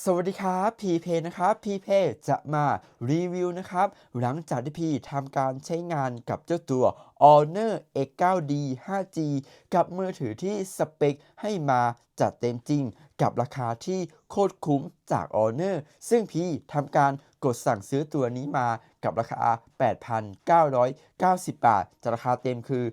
สวัสดีครับพีเพนะครับพีเพจะมารีวิวนะครับ หลังจากที่พีทำการใช้งานกับเจ้าตัว Honor X9D 5G กับมือถือที่สเปคให้มาจัดเต็มจริง กับราคาที่โคตรคุ้มจาก Honor ซึ่งพีทำการ กดสั่งซื้อตัวนี้มากับราคา 8,990 บาทจากราคาเต็มคือ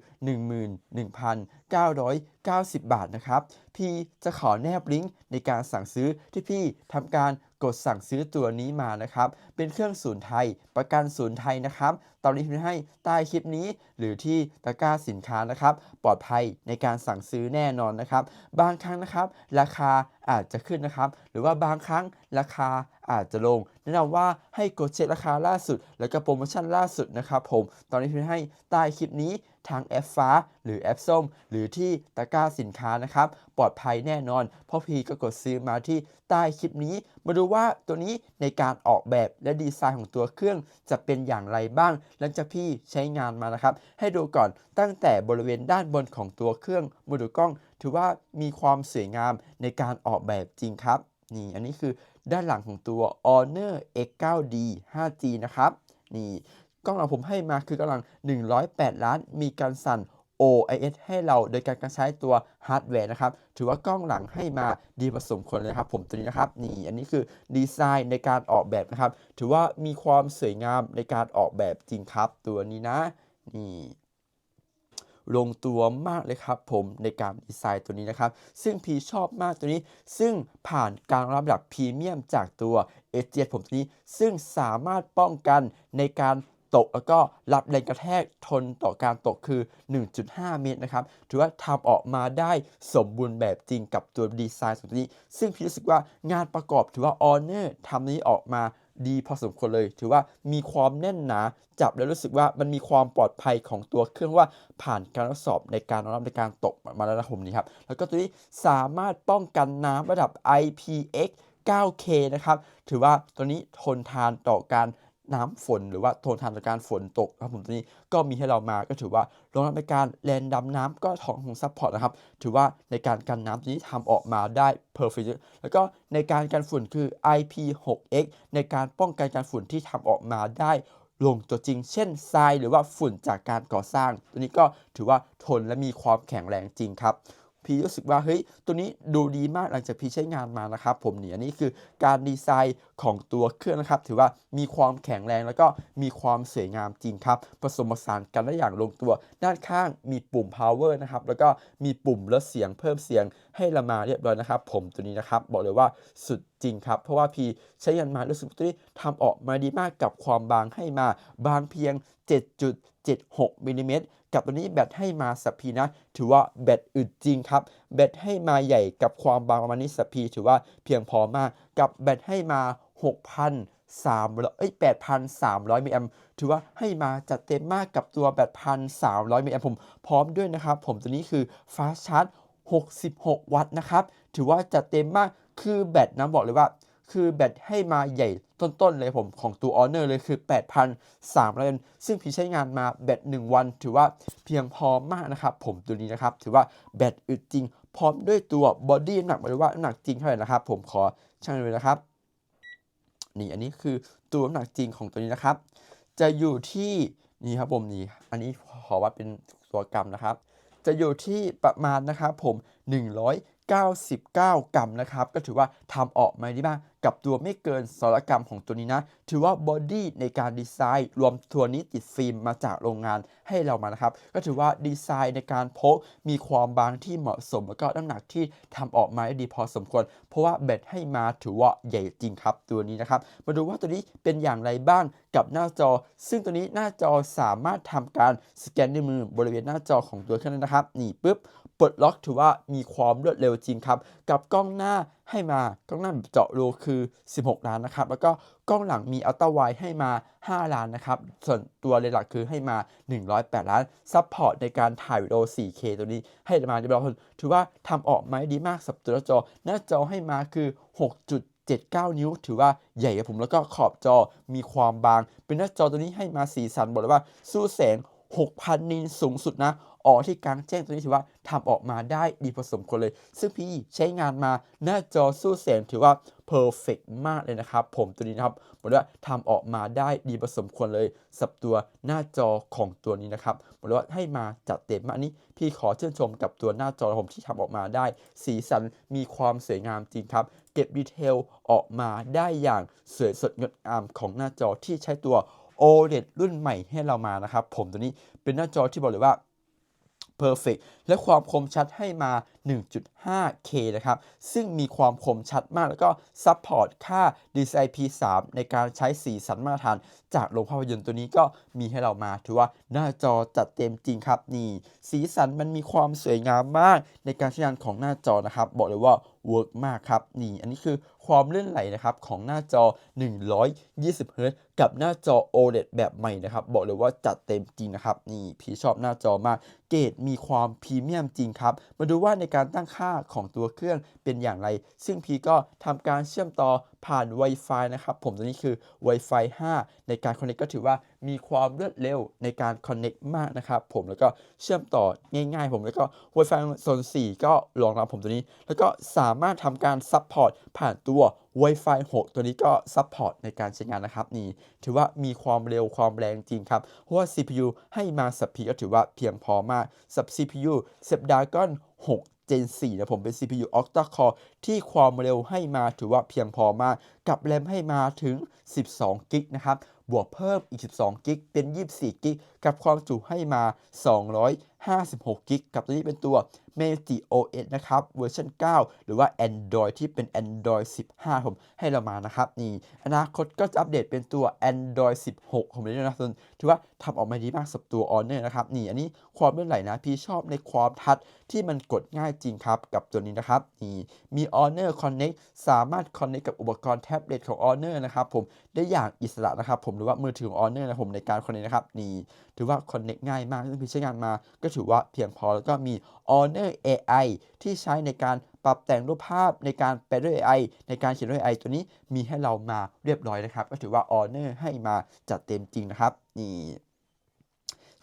11,990 บาทนะครับ พี่จะขอแนบลิงก์ในการสั่งซื้อที่พี่ทำการกดสั่งซื้อตัวนี้มานะครับ เป็นเครื่องศูนย์ไทย ประกันศูนย์ไทยนะครับตอนนี้พี่ให้ใต้คลิปนี้ หรือที่ตะกร้าสินค้านะครับ ปลอดภัยในการสั่งซื้อแน่นอนนะครับ บางครั้งนะครับ ราคาอาจจะขึ้นนะครับ หรือว่าบางครั้งราคา อาจจะลง แนะนำว่าให้กดเช็คราคาล่าสุด แล้วก็โปรโมชั่นล่าสุดนะครับผม ตอนนี้พี่ให้ใต้คลิปนี้ทางแอปฟ้า หรือแอปส้ม หรือที่ตะกร้าสินค้านะครับ ปลอดภัยแน่นอน เพราะพี่ก็กดซื้อมาที่ใต้คลิปนี้ มาดูว่าตัวนี้ในการออกแบบและดีไซน์ของตัวเครื่องจะเป็นอย่างไรบ้าง หลังจากพี่ใช้งานมานะครับ ให้ดูก่อนตั้งแต่บริเวณด้านบนของตัวเครื่องมาดูกล้อง ถือว่ามีความสวยงามในการออกแบบจริงครับนี่อันนี้คือ ด้านหลังของตัว Honor X9D 5G นะครับนี่กล้องหลังผมให้มาคือกำลัง 108 ล้าน มีการสั่น OIS ให้เราโดยการการใช้ตัวฮาร์ดแวร์นะครับ ถือว่ากล้องหลังให้มาดีผสมควรเลยครับ ผมตัวนี้นะครับนี่อันนี้คือดีไซน์ในการออกแบบนะครับ ถือว่ามีความสวยงามในการออกแบบจริงครับตัวนี้นะนี่ ลงตัวมากเลยครับผมในการดีไซน์ตัวนี้นะครับ ซึ่งพีชอบมากตัวนี้ ซึ่งผ่านการรับระดับพรีเมียมจากตัว s อ s ผมตัวนี้ ซึ่งสามารถป้องกันในการตกแล้วก็รับแรงกระแทกทนต่อการตกคือ 1.5 เมตรนะครับ ถือว่าทำออกมาได้สมบูรณ์แบบจริงกับตัวดีไซน์ตัวนี้ ซึ่งพี่รู้สึกว่างานประกอบถือว่า Honor ทำนี้ออกมา ดีพอสมควรเลย ถือว่ามีความแน่นหนาจับแล้วรู้สึกว่ามันมีความปลอดภัยของตัวเครื่องว่าผ่านการทดสอบในการรองรับในการตกมาแล้วนะผมนี้ครับ แล้วก็ตัวนี้สามารถป้องกันน้ำระดับ IPX 9K นะครับ ถือว่าตัวนี้ทนทานต่อการ น้ำฝนหรือว่าทนทานต่อการฝนตกครับผมตัวนี้ก็มีให้เรามาก็ถือว่ารองรับในการแลนดำน้ำก็ท้องของซัพพอร์ตนะครับ ถือว่าในการกันน้ำตัวนี้ทำออกมาได้ perfect แล้วก็ในการกันฝุ่นคือ IP6X ในการป้องกันการฝุ่นที่ทำออกมาได้ลงตัวจริง เช่นทรายหรือว่าฝุ่นจากการก่อสร้าง ตัวนี้ก็ถือว่าทนและมีความแข็งแรงจริงครับ พี่รู้สึกว่าเฮ้ยตัวนี้ดูดีมากหลังจากพี่ใช้งานมานะครับ ผมเนี่อันนี้คือการดีไซน์ของตัวเครื่องนะครับ ถือว่ามีความแข็งแรงแล้วก็มีความสวยงามจริงครับ ผสมผสานกันได้อย่างลงตัว ด้านข้างมีปุ่ม power นะครับ แล้วก็มีปุ่มลดเสียงเพิ่มเสียงให้เรามาเรียบร้อยนะครับ ผมตัวนี้นะครับ บอกเลยว่าสุดจริงครับ เพราะว่าพี่ใช้งานมารู้สึกว่าตัวนี้ทำออกมาดีมากกับความบางให้มาบางเพียง 7.76มิลลิเมตร กับตัวนี้แบตให้มาสัพพีนะ ถือว่าแบตอึดจริงครับ แบตให้มาใหญ่กับความบางประมาณนี้สัพพีถือว่าเพียงพอมาก กับแบตให้มา6,300เอ้ย8,300มิลลิแอมป์ถือว่าให้มาจัดเต็มมากกับตัวแบต1,300มิลลิแอมป์ผมพร้อมด้วยนะครับ ผมตัวนี้คือ fast charge 66 วัตต์นะครับ ถือว่าจัดเต็มมากคือแบตนะบอกเลยว่า คือแบตให้มาใหญ่ ต้นๆเลยผมของตัว Honor เลยคือ 8,300ซึ่งพี่ใช้งานมาแบต1วัน ถือว่าเพียงพอมากนะครับ ผมตัวนี้นะครับ ถือว่าแบตอึดจริง พร้อมด้วยตัวบอดี้น้ำหนักมาเลยว่าน้ำหนักจริงเท่าไหร่นะครับ ผมขอช่างเลยนะครับ นี่อันนี้คือตัวน้ำหนักจริงของตัวนี้นะครับ จะอยู่ที่นี่ครับผมนี่อันนี้ขอวัดเป็นตัวกรัมนะครับ จะอยู่ที่ประมาณนะครับผม 99 กรัมนะครับ ก็ถือว่าทำออกมาดีมากกับตัวไม่เกินสารกรัมของตัวนี้นะ ถือว่าบอดี้ในการดีไซน์ รวมตัวนี้ติดฟิล์มมาจากโรงงานให้เรามานะครับ ก็ถือว่าดีไซน์ในการพกมีความบางที่เหมาะสม แล้วก็น้ำหนักที่ทำออกมาได้ดีพอสมควร เพราะว่าแบตให้มาถือว่าใหญ่จริงครับตัวนี้นะครับ มาดูว่าตัวนี้เป็นอย่างไรบ้างกับหน้าจอ ซึ่งตัวนี้หน้าจอสามารถทำการสแกนด้วยมือบริเวณหน้าจอของตัวเครื่องนะครับนี่ปุ๊บ ปลดล็อกถือว่ามีความรวดเร็วจริงครับ กับกล้องหน้าให้มากล้องหน้าแบบเจาะรูคือ 16 ล้านนะครับ แล้วก็กล้องหลังมีอัลตร้าไวให้มา 5 ล้านนะครับ ส่วนตัวเลนส์หลักคือให้มา 108 ล้านซัพพอร์ตในการถ่ายวิดีโอ 4K ตัวนี้ให้มาเรียบร้อยถือว่าทำออกได้ดีมากสับตัวจอ หน้าจอให้มาคือ 6.79 นิ้ว ถือว่าใหญ่กับผมแล้วก็ขอบจอมีความบาง เป็นหน้าจอตัวนี้ให้มาสีสันบอกเลยว่าสู้แสง 6,000 นินสูงสุดนะ ออกที่กลางแจ้งตัวนี้ถือว่าทำออกมาได้ดีพอสมควรเลย ซึ่งพี่ใช้งานมาหน้าจอสู้แสงถือว่าเพอร์เฟกมากเลยนะครับ ผมตัวนี้นะครับบอกเลยว่าทำออกมาได้ดีพอสมควรเลยสับตัวหน้าจอของตัวนี้นะครับบอกเลยว่าให้มาจัดเต็มมากนี้ พี่ขอชื่นชมกับตัวหน้าจอผมที่ทำออกมาได้ สีสันมีความสวยงามจริงครับเก็บดีเทลออกมาได้อย่างสวยสดงดงามของหน้าจอที่ใช้ตัว OLED รุ่นใหม่ให้เรามานะครับ ผมตัวนี้เป็นหน้าจอที่บอกเลยว่า Perfect และความคมชัดให้มา 1.5K นะครับ ซึ่งมีความคมชัดมากแล้วก็ซัพพอร์ตค่า DCI P3 ในการใช้สีสันมาตรฐาน จากโรงภาพยนตร์ตัวนี้ก็มีให้เรามาถือว่าหน้าจอจัดเต็มจริงครับนี่ สีสันมันมีความสวยงามมากในการใช้งานของหน้าจอนะครับ บอกเลยว่า เวิร์กมากครับนี่อันนี้คือความเลื่อนไหลนะครับของหน้าจอ 120 Hz กับหน้าจอ OLED แบบใหม่นะครับ บอกเลยว่าจัดเต็มจริงนะครับ นี่พี่ชอบหน้าจอมาก เกรดมีความพรีเมียมจริงครับ มาดูว่าในการตั้งค่าของตัวเครื่องเป็นอย่างไร ซึ่งพีก็ทำการเชื่อมต่อผ่าน Wi-Fi นะครับ ผมตัวนี้คือ Wi-Fi 5 ในการ Connect ก็ถือว่ามีความรวดเร็วในการ Connect มากนะครับผมแล้วก็เชื่อมต่อง่ายๆ ผมแล้วก็ Wi-Fi โซน4 ก็รองรับผมตัวนี้ แล้วก็สามารถทำการซัพพอร์ตผ่านตัว Wi-Fi 6 ตัวนี้ก็ซัพพอร์ตในการใช้งานนะครับนี่ถือว่ามีความเร็วความแรงจริงครับ เพราะว่า CPU ให้มาสับพีก็ถือว่าเพียงพอมากสับ CPU Snapdragon 6 Gen 4นะผมเป็น CPU Octa Core ที่ความเร็วให้มาถือว่าเพียงพอมาก กับแรมให้มาถึง 12กิกนะครับ บวกเพิ่มอีก 12กิกเป็น 24กิกกับความจุให้มา 56กิกกับตัวนี้เป็นตัว Magic OS นะครับเวอร์ชัน 9 หรือว่า Android ที่เป็น Android 15 ผมให้เรามานะครับนี่อนาคตก็จะอัปเดตเป็นตัว Android 16 ผมเลยนะส่วนถือว่าทำออกมาดีมากสับตัว Honor นะครับนี่อันนี้ความเลื่อนไหลนะ พี่ชอบในความทัดที่มันกดง่ายจริงครับ กับตัวนี้นะครับนี่มี Honor Connect สามารถ Connect กับอุปกรณ์แท็บเล็ตของ Honor นะครับผมได้อย่างอิสระนะครับผมหรือว่ามือถือของ Honor นะผมในการ Connect นะครับนี่ถือว่า Connect ง่ายมากซึ่งพี่ใช้งานมาก็ถือว่าเพียงพอแล้วก็มี Honor AI ที่ใช้ในการปรับแต่งรูปภาพในการแปลด้วย AI ในการเขียนด้วย AI ตัวนี้มีให้เรามาเรียบร้อยนะครับ ก็ถือว่า Honor ให้มาจัดเต็มจริงนะครับนี่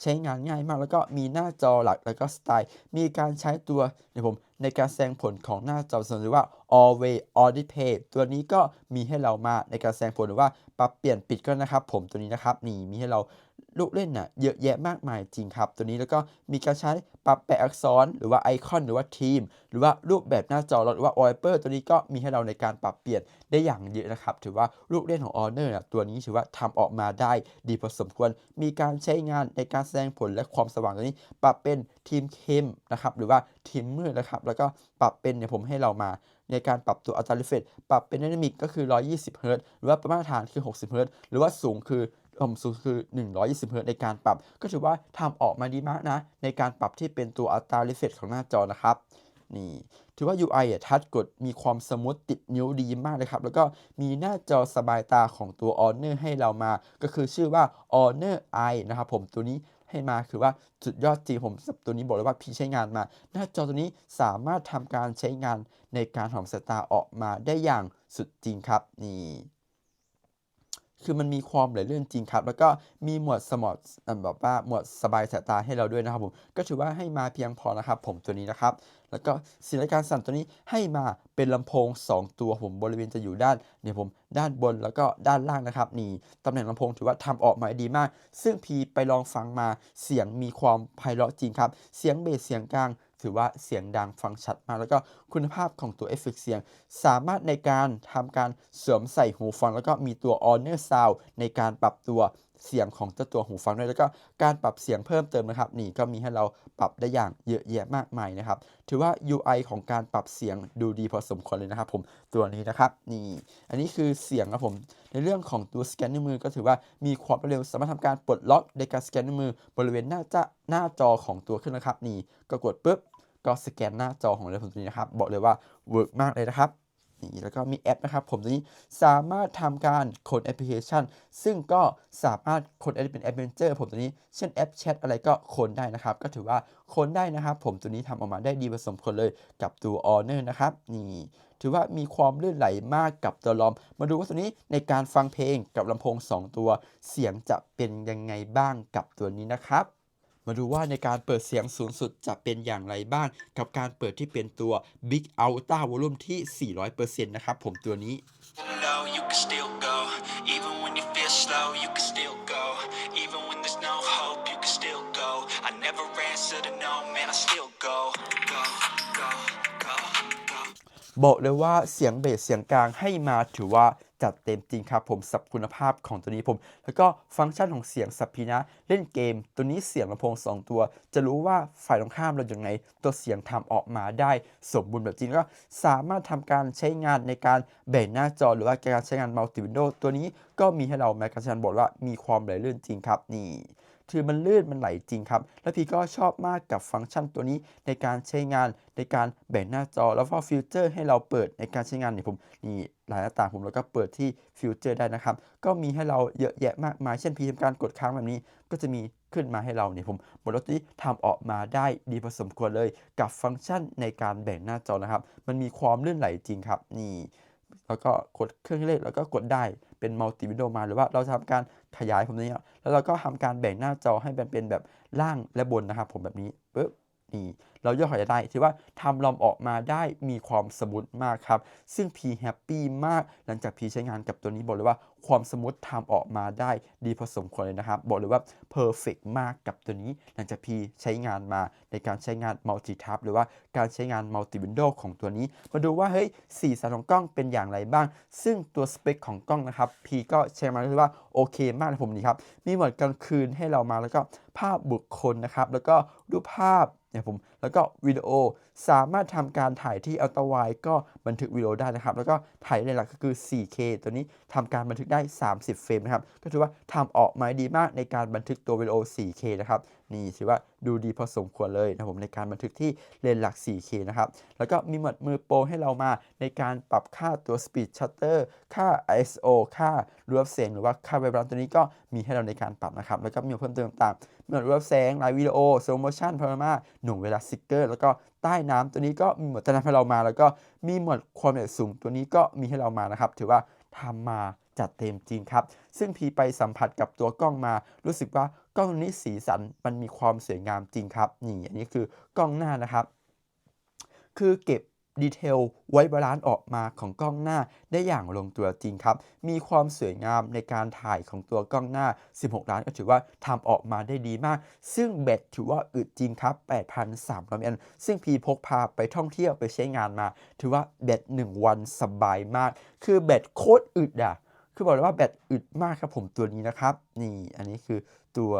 ใช้งานง่ายมากแล้วก็มีหน้าจอหลักแล้วก็สไตล์ มีการใช้ตัวในผมในการแสดงผลของหน้าจอสมมติว่า always on display ตัวนี้ก็มีให้เรามาในการแสดงผลหรือว่าปรับเปลี่ยนปิดก็นะครับ ผมตัวนี้นะครับนี่มีให้เราลูกเล่นน่ะเยอะแยะมากมายจริงครับ ตัวนี้แล้วก็มีการใช้ปรับแปะอักษร หรือว่าไอคอนหรือว่าทีม หรือว่ารูปแบบหน้าจอหรือว่า wallpaper ตัวนี้ก็มีให้เราในการปรับเปลี่ยนได้อย่างเยอะนะครับ ถือว่าลูกเล่นของ Honor น่ะตัวนี้ถือว่าทำออกมาได้ดีพอสมควร มีการใช้งานในการแสดงผลและความสว่างตัวนี้ ปรับเป็นทีมเข้มนะครับหรือว่า ทีมมืดนะครับ แล้วก็ปรับเป็นเนี่ยผมให้เรามาในการปรับตัวอัตรา refresh ปรับเป็น dynamic ก็คือ 120 Hz หรือว่าประมาตรฐานคือ 60 Hz หรือว่าสูงคือผมสูงคือ 120 Hz ในการปรับ ก็ถือว่าทำออกมาดีมากนะ ในการปรับที่เป็นตัวอัตรา refresh ของหน้าจอนะครับนี่ถือว่า UI อะทัชกดมีความสมูทติดนิ้วดีมากเลยครับ แล้วก็มีหน้าจอสบายตาของตัว Honor ให้เรามา ก็คือชื่อว่า Honor i นะครับผมตัวนี้ ให้มาคือว่าสุดยอดจริงผมสับตัวนี้บอกเลยว่าพี่ใช้งานมา หน้าจอตัวนี้สามารถทำการใช้งานในการถอมสายตาออกมาได้อย่างสุดจริงครับนี่ คือมันมีความหลลื่อนจริงครับ แล้วก็มีหมวดสมอดแบบว่าหมวดสบายสายตาให้เราด้วยนะครับผม ก็ถือว่าให้มาเพียงพอนะครับ ผมตัวนี้นะครับ แล้วก็สีรายการสั่นตัวนี้ให้มาเป็นลำโพง 2 ตัวผมบริเวณจะอยู่ด้านเนี่ยผมด้านบนแล้วก็ด้านล่างนะครับนี่ตำแหน่งลำโพงถือว่าทำออกมาดีมาก ซึ่งพีไปลองฟังมาเสียงมีความไพเราะจริงครับ เสียงเบสเสียงกลาง ถือว่าเสียงดังฟังชัดมากแล้วก็คุณภาพของตัวเอฟเฟกเสียง สามารถในการทำการสวมใส่หูฟัง แล้วก็มีตัวออนเนอร์ซาวในการปรับตัว เสียงของเจ้าตัวหูฟังด้วยแล้วก็การปรับเสียงเพิ่มเติมนะครับ นี่ก็มีให้เราปรับได้อย่างเยอะแยะมากมายนะครับ ถือว่า UI ของการปรับเสียงดูดีพอสมควรเลยนะครับ ผมตัวนี้นะครับนี่ อันนี้คือเสียงครับผม ในเรื่องของตัวสแกนนิ้วมือก็ถือว่ามีความเร็วสามารถทำการปลดล็อกในการสแกนนิ้วมือบริเวณหน้าจะหน้าจอของตัวเครื่องนะครับ นี่ก็กดปุ๊บก็สแกนหน้าจอของเราผมตัวนี้นะครับ บอกเลยว่าเวิร์กมากเลยนะครับ นี่แล้วก็มีแอปนะครับ ผมตัวนี้สามารถทำการโคดแอปพลิเคชัน ซึ่งก็สามารถโคดแอปเป็นแอปเ e นเจอร์ผมตัวนี้ เช่นแอปแชทอะไรก็โคดได้นะครับ ก็ถือว่าโคดได้นะครับ ผมตัวนี้ทำออกมาได้ดีผสมคนเลยกับตัว Honor นะครับ นี่ถือว่ามีความลื่นไหลมากกับตัวลอม มาดูว่าตัวนี้ในการฟังเพลงกับลำโพง 2 ตัว เสียงจะเป็นยังไงบ้างกับตัวนี้นะครับ มาดูว่าในการเปิดเสียงสูงสุดจะเป็นอย่างไรบ้าง กับการเปิดที่เป็นตัว Big Ultra Volume ที่ 400%นะครับผมตัวนี้ low, you can still go. Even when you feel slow, you can still go. Even when there's no hope, you can still go. I never answer to no, man, I still go. Go, go, go, go. บอกเลยว่าเสียงเบสเสียงกลางให้มาถือว่าจัดเต็มจริงครับผมสับคุณภาพของตัวนี้ผม แล้วก็ฟังก์ชันของเสียงสับพีนะ เล่นเกม ตัวนี้เสียงลำโพง 2 ตัว จะรู้ว่าฝ่ายตรงข้ามเราอย่างไง ตัวเสียงทำออกมาได้สมบูรณ์แบบจริงก็สามารถทำการใช้งานในการแบ่งหน้าจอหรือว่าการใช้งานมัลติวินโดว์ตัวนี้ก็มีให้เราแม้กระทั่งบอกว่ามีความไหลลื่นจริงครับนี่ คือมันลื่นมันไหลจริงครับ แล้วพี่ก็ชอบมากกับฟังก์ชันตัวนี้ในการใช้งานในการแบ่งหน้าจอ แล้วก็ฟิวเจอร์ให้เราเปิดในการใช้งานเนี่ยผมนี่หลายหน้าต่างผมแล้วก็เปิดที่ฟิวเจอร์ได้นะครับ ก็มีให้เราเยอะแยะมากมาย เช่นพี่ทำการกดค้างแบบนี้ ก็จะมีขึ้นมาให้เราเนี่ยผมบนรถนี้ทำออกมาได้ดีพอสมควรเลย กับฟังก์ชันในการแบ่งหน้าจอนะครับ มันมีความลื่นไหลจริงครับนี่แล้วก็กดเครื่องเลขแล้วก็กดได้ เป็นมัลติวิดีโอมาหรือว่าเราจะทำการขยายผมนี้แล้วเราก็ทำการแบ่งหน้าจอให้มันเป็นแบบล่างและบนนะครับผมแบบนี้ปึ๊บ นี่เราย่อขยายได้ถือว่าทำลอมออกมาได้มีความสมูทมากครับ ซึ่งพีแฮปปี้มากหลังจากพีใช้งานกับตัวนี้บอกเลยว่าความสมูททำออกมาได้ดีพอสมควรเลยนะครับ บอกเลยว่าเพอร์เฟกมากกับตัวนี้หลังจากพีใช้งานมาในการใช้งานมัลติทับหรือว่าการใช้งานมัลติวินโดว์ของตัวนี้ มาดูว่าเฮ้ยสีสันของกล้องเป็นอย่างไรบ้าง ซึ่งตัวสเปคของกล้องนะครับพีก็ใช้มาคือว่าโอเคมากนะผมนี่ครับมีโหมดกลางคืนให้เรามาแล้วก็ภาพบุคคลนะครับ แล้วก็รูปภาพ นี่ยผมแล้วก็วิดีโอสามารถทำการถ่ายที่อัลตราไวก็บันทึกวิดีโอได้นะครับ แล้วก็ถ่ายในหลักก็คือ 4K ตัวนี้ทำการบันทึกได้ 30 เฟรมนะครับ ก็ถือว่าทำออกมาดีมากในการบันทึกตัววิดีโอ 4K นะครับนี่ถือว่าดูดีพอสมควรเลยนะผมในการบันทึกที่เลนส์หลัก 4K นะครับ แล้วก็มีหมดมือโปรให้เรามาในการปรับค่าตัว Speed Shutter ค่า ISO ค่ารวบเสียงหรือว่าค่าไวบรันตัวนี้ก็มีให้เราในการปรับนะครับ แล้วก็มีเพิ่มเติมต่าง หมือนรวบแสงไลฟ์วิดีโอ slow motion พารามาหน่วงเวลาซิกเกอร์ แล้วก็ใต้น้ำตัวนี้ก็มีหมวดใต้น้ำให้เรามา แล้วก็มีหมวดความละเอียดสูงตัวนี้ก็มีให้เรามานะครับ ถือว่าทำมาจัดเต็มจริงครับ ซึ่งพีไปสัมผัสกับตัวกล้องมา รู้สึกว่ากล้องนี้สีสันมันมีความสวยงามจริงครับ นี่อันนี้คือกล้องหน้านะครับ คือเก็บ ดีเทลไว้บาลานซ์ออกมาของกล้องหน้าได้อย่างลงตัวจริงครับ มีความสวยงามในการถ่ายของตัวกล้องหน้า 16 ล้านก็ถือว่าทำออกมาได้ดีมาก ซึ่งแบตถือว่าอึดจริงครับ 8,300มิลลิแอมป์ซึ่งพีพกพาไปท่องเที่ยวไปใช้งานมา ถือว่าแบต1วันสบายมาก คือแบตโคตรอึดอะ คือบอกเลยว่าแบตอึดมากครับผมตัวนี้นะครับ นี่อันนี้คือตัว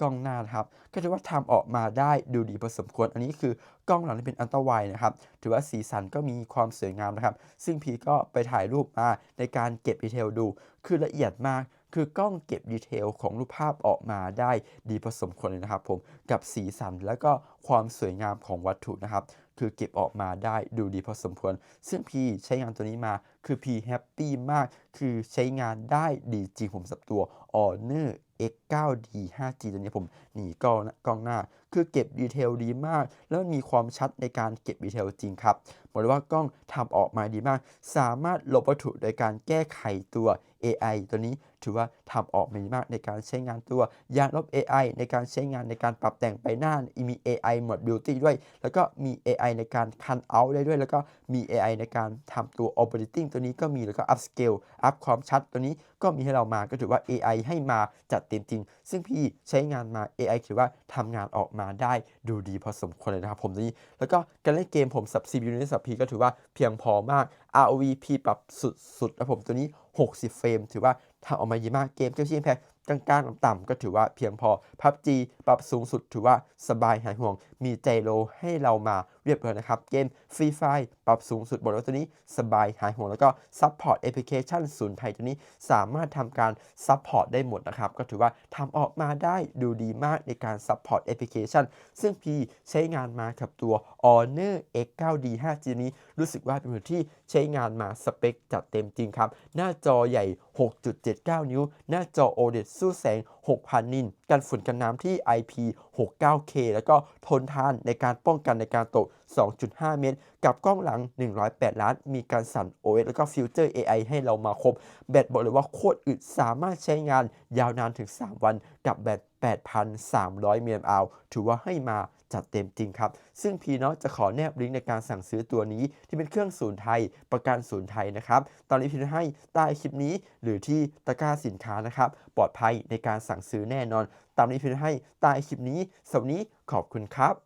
กล้องหน้านะครับ ก็ถือว่าทำออกมาได้ดูดีพอสมควร อันนี้คือกล้องหลังที่เป็นอัลตร้าไวนะครับ ถือว่าสีสันก็มีความสวยงามนะครับ ซึ่งพีก็ไปถ่ายรูปมาในการเก็บดีเทลดู คือละเอียดมาก คือกล้องเก็บดีเทลของรูปภาพออกมาได้ดีพอสมควรเลยนะครับผม กับสีสันแล้วก็ความสวยงามของวัตถุนะครับ คือเก็บออกมาได้ดูดีพอสมควร ซึ่งพี่ใช้งานตัวนี้มาคือพี่แฮปปี้มาก คือใช้งานได้ดีจริงผมสับตัว Honor X9D 5G ตัวนี้ผมหนีกล้องกล้องหน้า คือเก็บดีเทลดีมาก แล้วมีความชัดในการเก็บดีเทลจริงครับบอกเลยว่ากล้องทำออกมาดีมาก สามารถลบวัตถุโดยการแก้ไขตัว AI ตัวนี้ ถือว่าทำออกมาดีมากในการใช้งานตัวยานลบ AI ในการใช้งานในการปรับแต่งใบหน้ามี AI หมด Beauty ด้วย แล้วก็มี AI ในการคันเอาได้ด้วย แล้วก็มี AI ในการทำตัว Operating ตัวนี้ก็มีแล้วก็ Upscale อัพความชัดตัวนี้ก็มีให้เรามาก็ถือว่า AI ให้มาจัดเต็มจริง ซึ่งพี่ใช้งานมา AI ถือว่าทำงานออกมาได้ดูดีพอสมควรเลยนะครับผมตัวนี้ แล้วก็การเล่นเกมผมสับ CPU ในสับ P ก็ถือว่าเพียงพอมาก ROV P ปรับสุดๆแล้วผมตัวนี้ 60 เฟรมถือว่า ทำออกมาดีมากเกมเกมชิงแพกกลางๆต่ำๆก็ถือว่าเพียงพอพับจีปรับสูงสุดถือว่าสบายหายห่วง มีใจโลให้เรามาเรียบร้อยนะครับ เกม Free Fire ปรับสูงสุดบอกเลยว่าตัวนี้สบายหายห่วงแล้วก็ Support Application ศูนย์ไทยตัวนี้สามารถทำการ Support ได้หมดนะครับ ก็ถือว่าทำออกมาได้ดูดีมากในการ Support Application ซึ่งพี่ใช้งานมากับตัว Honor X9D 5G นี้รู้สึกว่าเป็นมือที่ใช้งานมาสเปคจัดเต็มจริงครับ หน้าจอใหญ่ 6.79 นิ้ว หน้าจอ OLED สู้แสง6,000 นิน กันฝุ่นกันน้ำที่ IP 69K แล้วก็ทนทานในการป้องกันในการตก 2.5 เมตร กับกล้องหลัง 108 ล้าน มีการสั่น OS แล้วก็ฟิวเจอร์ AI ให้เรามาครบ แบตบอกเลยว่าโคตรอึดสามารถใช้งานยาวนานถึง 3 วันกับแบต 8,300mAh ถือว่าให้มา จัดเต็มจริงครับ ซึ่งพีเนาะจะขอแนบลิงก์ในการสั่งซื้อตัวนี้ที่เป็นเครื่องศูนย์ไทย ประกันศูนย์ไทยนะครับ ตอนนี้พีได้ให้ใต้คลิปนี้หรือที่ตะกร้าสินค้านะครับ ปลอดภัยในการสั่งซื้อแน่นอน ตามนี้พีได้ให้ใต้คลิปนี้สวันนี้ขอบคุณครับ